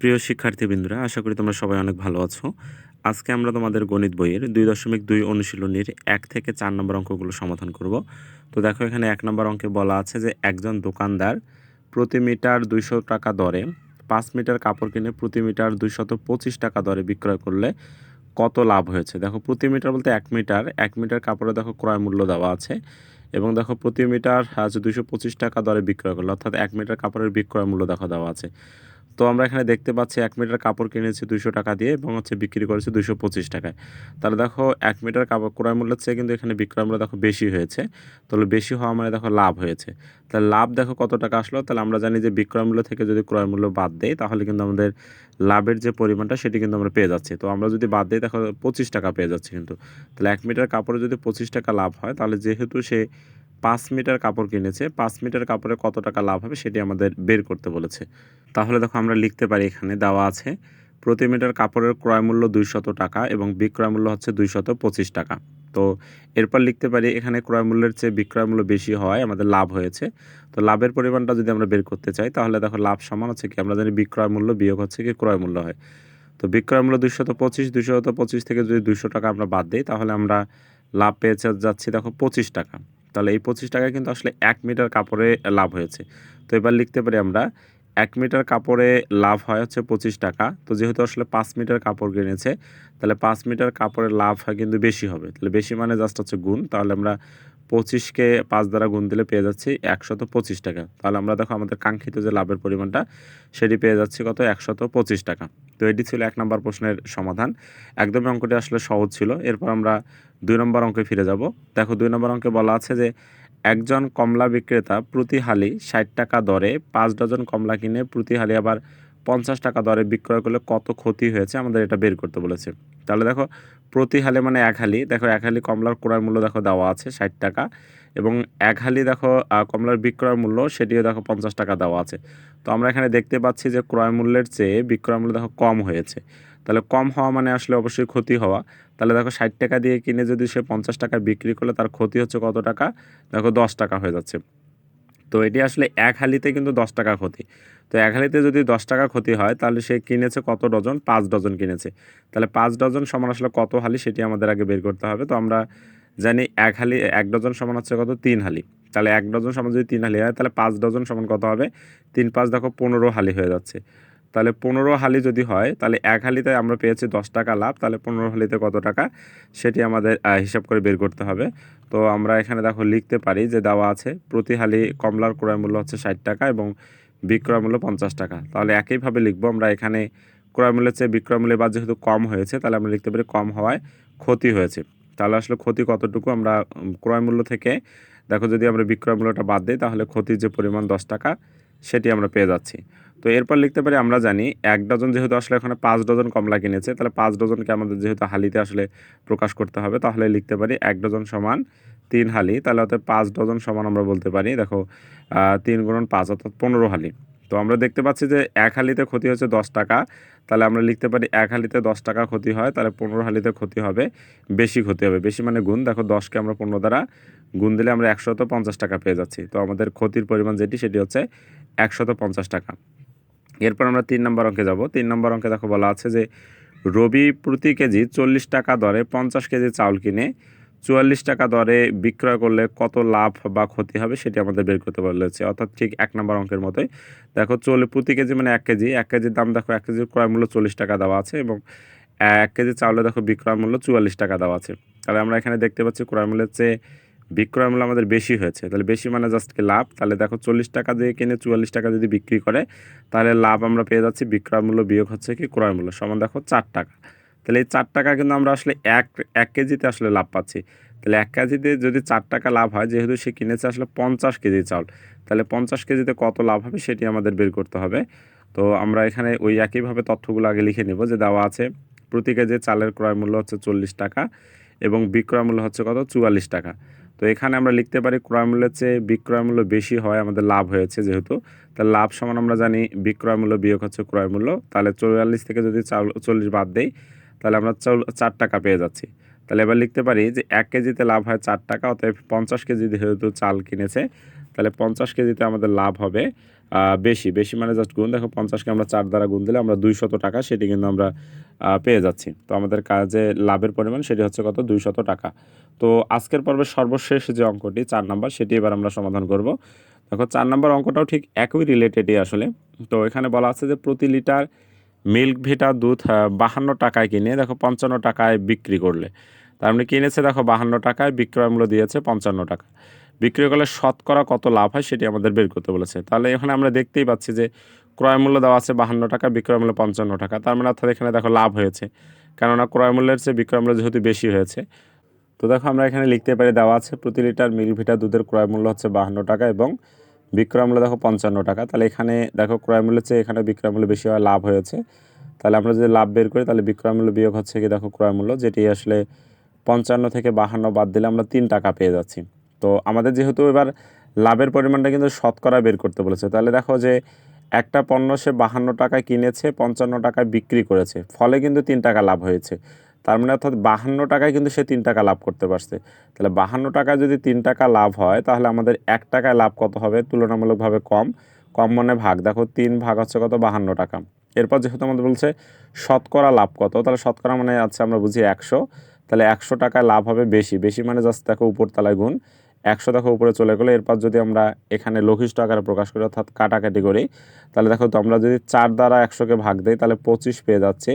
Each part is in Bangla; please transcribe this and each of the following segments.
প্রিয় শিক্ষার্থীবৃন্দরা, আশা করি তোমরা সবাই অনেক ভালো আছো। আজকে আমরা তোমাদের গণিত বইয়ের দুই দশমিক দুই অনুশীলনীর এক থেকে চার নম্বর অঙ্কগুলো সমাধান করব। তো দেখো এখানে এক নম্বর অঙ্কে বলা আছে যে একজন দোকানদার প্রতি মিটার দুইশো টাকা দরে পাঁচ মিটার কাপড় কিনে প্রতি মিটার দুইশত পঁচিশ টাকা দরে বিক্রয় করলে কত লাভ হয়েছে? দেখো প্রতি মিটার বলতে এক মিটার এক মিটার কাপড়ে দেখো ক্রয় মূল্য দেওয়া আছে এবং দেখো প্রতি মিটার দুইশো পঁচিশ টাকা দরে বিক্রয় করল অর্থাৎ এক মিটার কাপড়ের বিক্রয় মূল্য দেখো দেওয়া আছে। তো আমরা এখানে দেখতে পাচ্ছি এক মিটার কাপড় কিনেছি দুশো টাকা দিয়ে এবং হচ্ছে বিক্রি করেছি দুশো পঁচিশ টাকায়। তাহলে দেখো এক মিটার কাপড় ক্রয় মূল্যের চেয়ে কিন্তু এখানে বিক্রয় মূল্য দেখো বেশি হয়েছে। তাহলে বেশি হওয়া মানে দেখো লাভ হয়েছে। তাহলে লাভ দেখো কত টাকা আসলো? তাহলে আমরা জানি যে বিক্রয় মূল্য থেকে যদি ক্রয় মূল্য বাদ দেয় তাহলে কিন্তু আমাদের লাভের যে পরিমাণটা সেটি কিন্তু আমরা পেয়ে যাচ্ছি। তো আমরা যদি বাদ দিই, দেখো পঁচিশ টাকা পেয়ে যাচ্ছি কিন্তু। তাহলে এক মিটার কাপড়ে যদি পঁচিশ টাকা লাভ হয়, তাহলে যেহেতু সে পাঁচ মিটার কাপড় কিনেছে, পাঁচ মিটার কাপড়ে কত টাকা লাভ হবে সেটি আমাদের বের করতে বলেছে। তাহলে দেখো আমরা লিখতে পারি এখানে, দেওয়া আছে, প্রতি মিটার কাপড়ের ক্রয় মূল্য দুইশত টাকা এবং বিক্রয় মূল্য হচ্ছে দুইশত পঁচিশ টাকা। তো এরপর লিখতে পারি এখানে ক্রয় মূল্যের চেয়ে বিক্রয় মূল্য বেশি হওয়ায় আমাদের লাভ হয়েছে। তো লাভের পরিমাণটা যদি আমরা বের করতে চাই, তাহলে দেখো লাভ সমান হচ্ছে কি? আমরা জানি বিক্রয় মূল্য বিয়োগ হচ্ছে কি? ক্রয় মূল্য হয়। তো বিক্রয় মূল্য দুইশত পঁচিশ দুইশত পঁচিশ থেকে যদি দুইশো টাকা আমরা বাদ দিই, তাহলে আমরা লাভ পেয়েছে যাচ্ছি দেখো পঁচিশ টাকা। তাহলে এই পঁচিশ টাকায় কিন্তু আসলে এক মিটার কাপড়ে লাভ হয়েছে। তো এবার লিখতে পারি আমরা, এক মিটার কাপড়ে লাভ হয় হচ্ছে পঁচিশ টাকা। তো যেহেতু আসলে পাঁচ মিটার কাপড় কিনেছে, তাহলে পাঁচ মিটার কাপড়ের লাভ হয় কিন্তু বেশি হবে। তাহলে বেশি মানে জাস্ট হচ্ছে গুণ। তাহলে আমরা পঁচিশকে পাঁচ দ্বারা গুণ দিলে পেয়ে যাচ্ছি একশত পঁচিশ টাকা। তাহলে আমরা দেখো আমাদের কাঙ্ক্ষিত যে লাভের পরিমাণটা, সেটি পেয়ে যাচ্ছি কত? একশত পঁচিশ টাকা। তো এটি ছিল এক নম্বর প্রশ্নের সমাধান। একদমই অঙ্কটি আসলে সহজ ছিল। এরপর আমরা দুই নম্বর অঙ্কে ফিরে যাব। দেখো, দুই নম্বর অঙ্কে বলা আছে যে, একজন কমলা বিক্রেতা প্রতি হালি ষাট টাকা দরে, পাঁচ ডজন কমলা কিনে প্রতি হালি আবার পঞ্চাশ টাকা দরে বিক্রয় করলে কত ক্ষতি হয়েছে? আমাদের এটা বের করতে বলেছে। তাহলে দেখো, প্রতি হালি মানে এক হালি। দেখো, এক হালি কমলার ক্রয় মূল্য দেখো দেওয়া আছে ষাট টাকা। এবং এক হালি দেখো কমলার বিক্রয় মূল্য, সেটিও দেখো পঞ্চাশ টাকা দেওয়া আছে। তো আমরা এখানে দেখতে পাচ্ছি যে ক্রয় মূল্যের চেয়ে বিক্রয় মূল্য দেখো কম হয়েছে। তাহলে কম হওয়া মানে আসলে অবশ্যই ক্ষতি হওয়া। তাহলে দেখো ষাট টাকা দিয়ে কিনে যদি সে পঞ্চাশ টাকায় বিক্রি করলে তার ক্ষতি হচ্ছে কত টাকা? দেখো দশ টাকা হয়ে যাচ্ছে। তো এটি আসলে এক হালিতে কিন্তু দশ টাকা ক্ষতি। তো এক হালিতে যদি দশ টাকা ক্ষতি হয়, তাহলে সে কিনেছে কত ডজন? পাঁচ ডজন কিনেছে। তাহলে পাঁচ ডজন সমান আসলে কত হালি, সেটি আমাদের আগে বের করতে হবে। তো আমরা জানি এক হালি, এক ডজন সমান হচ্ছে কত? তিন হালি। তাহলে এক ডজন সমান যদি তিন হালি হয়, তাহলে পাঁচ ডজন সমান কত হবে? তিন পাঁচ দেখো পনেরো হালি হয়ে যাচ্ছে। তাহলে পনেরো হালি যদি হয়, তাহলে এক হালিতে আমরা পেয়েছি দশ টাকা লাভ, তাহলে পনেরো হালিতে কত টাকা? সেটি আমাদের হিসাব করে বের করতে হবে। তো আমরা এখানে দেখো লিখতে পারি যে দেওয়া আছে, প্রতি হালি কমলার ক্রয় মূল্য হচ্ছে ষাট টাকা এবং বিক্রয় মূল্য পঞ্চাশ টাকা। তাহলে একইভাবে লিখব, আমরা এখানে ক্রয় মূল্যের চেয়ে বিক্রয় মূল্যের বাদ যেহেতু কম হয়েছে, তাহলে আমরা লিখতে পারি কম হওয়ায় ক্ষতি হয়েছে। তাহলে আসলে ক্ষতি কতটুকু? আমরা ক্রয় মূল্য থেকে, দেখো যদি আমরা বিক্রয় মূল্যটা বাদ দিই, তাহলে ক্ষতির যে পরিমাণ দশ টাকা, সেটি আমরা পেয়ে যাচ্ছি। তো এরপর লিখতে পারি আমরা জানি, এক ডজন যেহেতু আসলে এখানে পাঁচ ডজন কমলা কিনেছে, তাহলে পাঁচ ডজনকে আমাদের যেহেতু হালিতে আসলে প্রকাশ করতে হবে, তাহলে লিখতে পারি এক ডজন সমান তিন হালি, তাহলে অর্থাৎ পাঁচ ডজন সমান আমরা বলতে পারি, দেখো তিন গুণন পাঁচ অর্থাৎ পনেরো হালি। তো আমরা দেখতে পাচ্ছি যে এক হালিতে ক্ষতি হচ্ছে দশ টাকা। তাহলে আমরা লিখতে পারি এক হালিতে দশ টাকা ক্ষতি হয়, তাহলে পনেরো হালিতে ক্ষতি হবে, বেশি ক্ষতি হবে। বেশি মানে গুণ, দেখো দশকে আমরা পনেরো দ্বারা গুণ দিলে আমরা একশত পঞ্চাশ টাকা পেয়ে যাচ্ছি। তো আমাদের ক্ষতির পরিমাণ যেটি, সেটি হচ্ছে একশত পঞ্চাশ টাকা। এরপর আমরা তিন নম্বর অঙ্কে যাব। তিন নম্বর অঙ্কে দেখো বলা আছে যে রবি প্রতি কেজি চল্লিশ টাকা দরে পঞ্চাশ কেজি চাউল কিনে চুয়াল্লিশ টাকা দরে বিক্রয় করলে কত লাভ বা ক্ষতি হবে সেটি আমাদের বের করতে বলেছে। অর্থাৎ ঠিক এক নম্বর অঙ্কের মতোই। দেখো চল্লিশ প্রতি কেজি মানে এক কেজি। এক কেজির দাম দেখো, এক কেজির ক্রয় মূল্য চল্লিশ টাকা দেওয়া আছে এবং এক কেজি চাউলে দেখো বিক্রয় মূল্য চুয়াল্লিশ টাকা দেওয়া আছে। তাহলে আমরা এখানে দেখতে পাচ্ছি ক্রয় মূল্যের চেয়ে বিক্রয় মূল্য আমাদের বেশি হয়েছে। তাহলে বেশি মানে জাস্ট কি লাভ? তাহলে দেখো চল্লিশ টাকা দিয়ে কিনে চুয়াল্লিশ টাকা যদি বিক্রি করে, তাহলে লাভ আমরা পেয়ে যাচ্ছি বিক্রয় মূল্য বিয়োগ হচ্ছে কি ক্রয় মূল্য, সমান দেখো চার টাকা। তাহলে এই চার টাকা কিন্তু আমরা আসলে এক এক কেজিতে আসলে লাভ পাচ্ছি। তাহলে এক কেজিতে যদি চার টাকা লাভ হয়, যেহেতু সে কিনেছে আসলে পঞ্চাশ কেজি চাউল, তাহলে পঞ্চাশ কেজিতে কত লাভ হবে সেটি আমাদের বের করতে হবে। তো আমরা এখানে ওই একইভাবে তথ্যগুলো আগে লিখে নেব যে দেওয়া আছে, প্রতি কেজি চালের ক্রয় মূল্য হচ্ছে চল্লিশ টাকা এবং বিক্রয় মূল্য হচ্ছে কত? চুয়াল্লিশ টাকা। তো এখানে আমরা লিখতে পারি ক্রয় মূল্যের চেয়ে বিক্রয় মূল্য বেশি হয় আমাদের লাভ হয়েছে যেহেতু। তাহলে লাভ সমান আমরা জানি বিক্রয় মূল্য বিয়োগ হচ্ছে ক্রয় মূল্য। তাহলে চুয়াল্লিশ থেকে যদি চাউল চল্লিশ বাদ দেই তাহলে আমরা চার টাকা পেয়ে যাচ্ছি। তাহলে এবার লিখতে পারি যে এক কেজিতে লাভ হয় চার টাকা, অতএব পঞ্চাশ কেজি যেহেতু চাল কিনেছে, তাহলে পঞ্চাশ কেজিতে আমাদের লাভ হবে বেশি। বেশি মানে জাস্ট গুণ, দেখো পঞ্চাশকে আমরা চার দ্বারা গুণ দিলে আমরা দুইশত টাকা, সেটি কিন্তু আমরা পেয়ে যাচ্ছি। তো আমাদের কাজে লাভের পরিমাণ সেটি হচ্ছে কত? দুইশত টাকা। তো আজকের পর্বের সর্বশেষ যে অঙ্কটি, চার নাম্বার, সেটি এবার আমরা সমাধান করব। দেখো চার নাম্বার অঙ্কটাও ঠিক একই রিলেটেডই আসলে। তো এখানে বলা আছে যে প্রতি লিটার মিল্ক, ভিটা, দুধ বাহান্ন টাকায় কিনে দেখো পঞ্চান্ন টাকায় বিক্রি করলে। তার মানে কিনেছে দেখো বাহান্ন টাকায় বিক্রয় মূল্য দিয়েছে পঞ্চান্ন টাকা। বিক্রি করলে শতকরা কত লাভ হয় সেটি আমাদের বের করতে বলেছে। তাহলে এখানে আমরা দেখতেই পাচ্ছি যে ক্রয় মূল্য দেওয়া আছে বাহান্ন টাকা, বিক্রয় মূল্য পঞ্চান্ন টাকা। তার মানে অর্থাৎ এখানে দেখো লাভ হয়েছে। কেননা ক্রয় মূল্যের চেয়ে বিক্রয় মূল্য যেহেতু বেশি হয়েছে। তো দেখো আমরা এখানে লিখতে পারি দেওয়া আছে প্রতি লিটার মিল্ক, ভিটা, দুধের ক্রয় মূল্য হচ্ছে বাহান্ন টাকা এবং বিক্রয় মূল্য দেখো পঞ্চান্ন টাকা। তাহলে এখানে দেখো ক্রয় মূল্যের চেয়ে এখানে বিক্রয় মূল্য বেশি হয় লাভ হয়েছে। তাহলে আমরা যদি লাভ বের করি, তাহলে বিক্রয় মূল্য বিয়োগ হচ্ছে কি দেখো ক্রয় মূল্য, যেটি আসলে পঞ্চান্ন থেকে বাহান্ন বাদ দিলে আমরা তিন টাকা পেয়ে যাচ্ছি। তো আমাদের যেহেতু এবার লাভের পরিমাণটা কিন্তু শতকরা বের করতে বলেছে। তাহলে দেখো যে একটা পণ্য সে বাহান্ন টাকায় কিনেছে, পঞ্চান্ন টাকায় বিক্রি করেছে। ফলে কিন্তু তিন টাকা লাভ হয়েছে। তার মানে অর্থাৎ বাহান্ন টাকায় কিন্তু সে তিন টাকা লাভ করতে পারছে। তাহলে বাহান্ন টাকায় যদি তিন টাকা লাভ হয়, তাহলে আমাদের এক টাকায় লাভ কত হবে? তুলনামূলকভাবে কম। কম মানে ভাগ। দেখো, তিন ভাগ হচ্ছে কত? বাহান্ন টাকা। এরপর যেহেতু আমাদের বলছে শতকরা লাভ কত, তাহলে শতকরা মানে আছে আমরা বুঝি একশো। তাহলে একশো টাকায় লাভ হবে বেশি। বেশি মানে জাস্ট দেখো উপর তলায় গুণ। একশো দেখো উপরে চলে গেলো। এরপর যদি আমরা এখানে লঘিষ্ঠ আকারে প্রকাশ করি, অর্থাৎ কাটাকাটি করি, তাহলে দেখো তো আমরা যদি চার দ্বারা একশোকে ভাগ দিই, তাহলে পঁচিশ পেয়ে যাচ্ছি।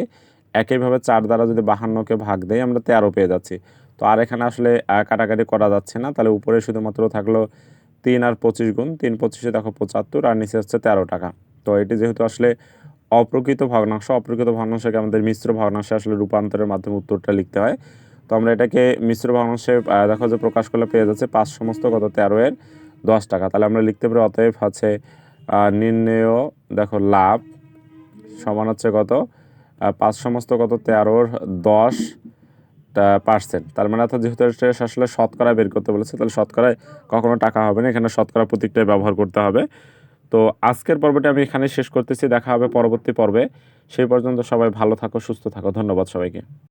একইভাবে চার দ্বারা যদি বাহান্নকে ভাগ দেয় আমরা তেরো পেয়ে যাচ্ছি। তো আর এখানে আসলে কাটাকাটি করা যাচ্ছে না। তাহলে উপরে শুধুমাত্র থাকল তিন আর পঁচিশ গুণ। তিন পঁচিশে দেখো পঁচাত্তর আর নিচে হচ্ছে তেরো টাকা। তো এটি যেহেতু আসলে অপ্রকৃত ভগ্নাংশ অপ্রকৃত ভগ্নাংশকে আমাদের মিশ্র ভগ্নাংশে আসলে রূপান্তরের মাধ্যমে উত্তরটা লিখতে হয়। তো আমরা এটাকে মিশ্র ভগ্নাংশে দেখো যে প্রকাশ করলে পেয়ে যাচ্ছে পাঁচ সমস্ত কত? তেরো এর দশ টাকা। তাহলে আমরা লিখতে পারি অতএব আহ, নির্ণেয় দেখো লাভ সমান হচ্ছে কত? পাঁচ সমস্ত কত? তেরোর দশ পার্সেন্ট তার মানে অর্থাৎ যেহেতু আসলে শতকরা বের করতে বলেছে, তাহলে শতকরায় কখনো টাকা হবে না। এখানে শতকরা প্রতীকটাই ব্যবহার করতে হবে। তো আজকের পর্বটি আমি এখানে শেষ করতেছি। দেখা হবে পরবর্তী পর্বে। সেই পর্যন্ত সবাই ভালো থাকো, সুস্থ থাকো। ধন্যবাদ সবাইকে।